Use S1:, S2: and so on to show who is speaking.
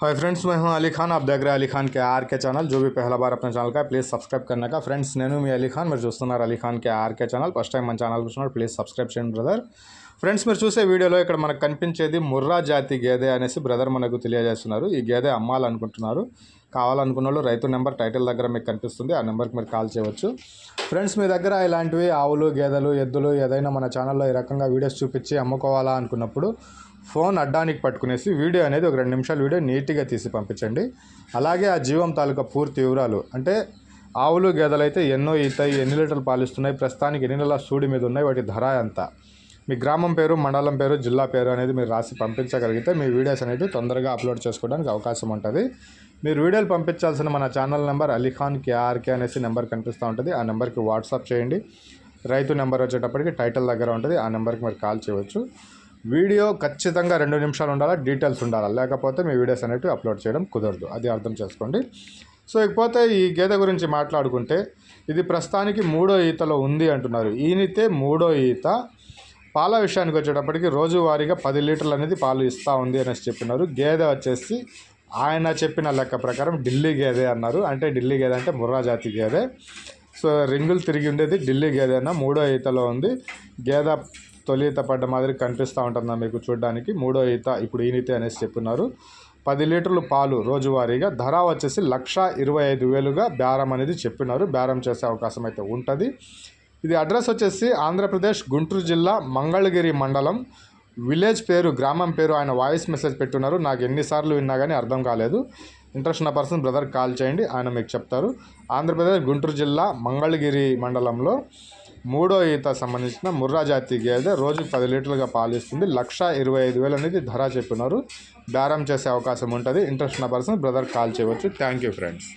S1: Hi friends मैं हूँ अली खान। आप देख रहे हैं Ali Khan K R K channel. जो भी पहला बार अपने चैनल का प्लीज़ सब्सक्राइब करने का। फ्रेंड्स नैनू मैं अली खान, मेरे दोस्तों Ali Khan K R K channel. First time मन चैनल प्लीज़ सब्सक्राइब चैन ब्रदर ఫ్రెండ్స్ మీరు చూసే వీడియోలో ఇక్కడ మనకు కనిపించేది ముర్రా జాతి గేదె అనేసి బ్రదర్ మనకు తెలియజేస్తున్నారు. ఈ గేదె అమ్మాలనుకుంటున్నారు. కావాలనుకున్న వాళ్ళు రైతు నెంబర్ టైటిల్ దగ్గర మీకు కనిపిస్తుంది. ఆ నెంబర్కి మీరు కాల్ చేయవచ్చు. ఫ్రెండ్స్ మీ దగ్గర ఇలాంటివి ఆవులు గేదెలు ఎద్దులు ఏదైనా మన ఛానల్లో ఈ రకంగా వీడియోస్ చూపించి అమ్ముకోవాలా అనుకున్నప్పుడు ఫోన్ అడ్డానికి పట్టుకునేసి వీడియో అనేది ఒక రెండు నిమిషాల వీడియో నీట్గా తీసి పంపించండి. అలాగే ఆ జీవం తాలూకా పూర్తి వివరాలు. అంటే ఆవులు గేదెలు అయితే ఎన్నో ఈతాయి ఎన్ని లీటర్లు పాలిస్తున్నాయి ప్రస్తుతానికి ఎన్ని నెలల సూడి మీద ఉన్నాయి వాటి ధర ఎంత? మీ గ్రామం పేరు మండలం పేరు జిల్లా పేరు అనేది మీరు రాసి పంపించగలిగితే మీ వీడియోస్ అనేవి తొందరగా అప్లోడ్ చేసుకోవడానికి అవకాశం ఉంటుంది. మీరు వీడియోలు పంపించాల్సిన మన ఛానల్ నెంబర్ అలీఖాన్ కేఆర్కే అనేసి నెంబర్ కనిపిస్తూ ఉంటుంది. ఆ నెంబర్కి వాట్సాప్ చేయండి. రైతు నెంబర్ వచ్చేటప్పటికి టైటిల్ దగ్గర ఉంటుంది. ఆ నెంబర్కి మీరు కాల్ చేయవచ్చు. వీడియో ఖచ్చితంగా రెండు నిమిషాలు ఉండాలా? డీటెయిల్స్ ఉండాలా? లేకపోతే మీ వీడియోస్ అనేవి అప్లోడ్ చేయడం కుదరదు. అది అర్థం చేసుకోండి. సో ఇకపోతే ఈ గేదె గురించి మాట్లాడుకుంటే ఇది ప్రస్తుతానికి మూడో ఈతలో ఉంది అంటున్నారు. ఈనితే మూడో ఈత. పాల విషయానికి వచ్చేటప్పటికి రోజువారీగా పది లీటర్లు అనేది పాలు ఇస్తూ ఉంది అనేసి చెప్పినారు. గేదె వచ్చేసి ఆయన చెప్పిన లెక్క ప్రకారం ఢిల్లీ గేదె అన్నారు. అంటే ఢిల్లీ గేదె అంటే ముర్రా జాతి గేదె. సో రింగులు తిరిగి ఉండేది ఢిల్లీ గేదె అన్న మూడో ఈతలో ఉంది. గేదె తొలిత పడ్డ మాదిరి కనిపిస్తూ ఉంటుందా మీకు చూడడానికి? మూడో ఈత ఇప్పుడు ఈనితే అనేసి చెప్తున్నారు పది లీటర్లు పాలు రోజువారీగా. ధర వచ్చేసి లక్ష ఇరవై ఐదు వేలుగా బేరం అనేది చెప్పినారు. బేరం చేసే అవకాశం అయితే ఉంటుంది. ఇది అడ్రస్ వచ్చేసి ఆంధ్రప్రదేశ్ గుంటూరు జిల్లా మంగళగిరి మండలం. విలేజ్ పేరు గ్రామం పేరు ఆయన వాయిస్ మెసేజ్ పెట్టున్నారు. నాకు ఎన్నిసార్లు విన్నా కానీ అర్థం కాలేదు. ఇంట్రెస్ట్ ఉన్న పర్సన్ బ్రదర్ కాల్ చేయండి ఆయన మీకు చెప్తారు. ఆంధ్రప్రదేశ్ గుంటూరు జిల్లా మంగళగిరి మండలంలో మూడో ఈత సంబంధించిన ముర్రా జాతి గేదె రోజుకు పది లీటర్లుగా పాలిస్తుంది. లక్ష ఇరవై ఐదు వేలు అనేది ధర చెప్పినారు. బేరం చేసే అవకాశం ఉంటుంది. ఇంట్రెస్ట్ ఉన్న పర్సన్ బ్రదర్ కాల్ చేయవచ్చు. Thank you friends.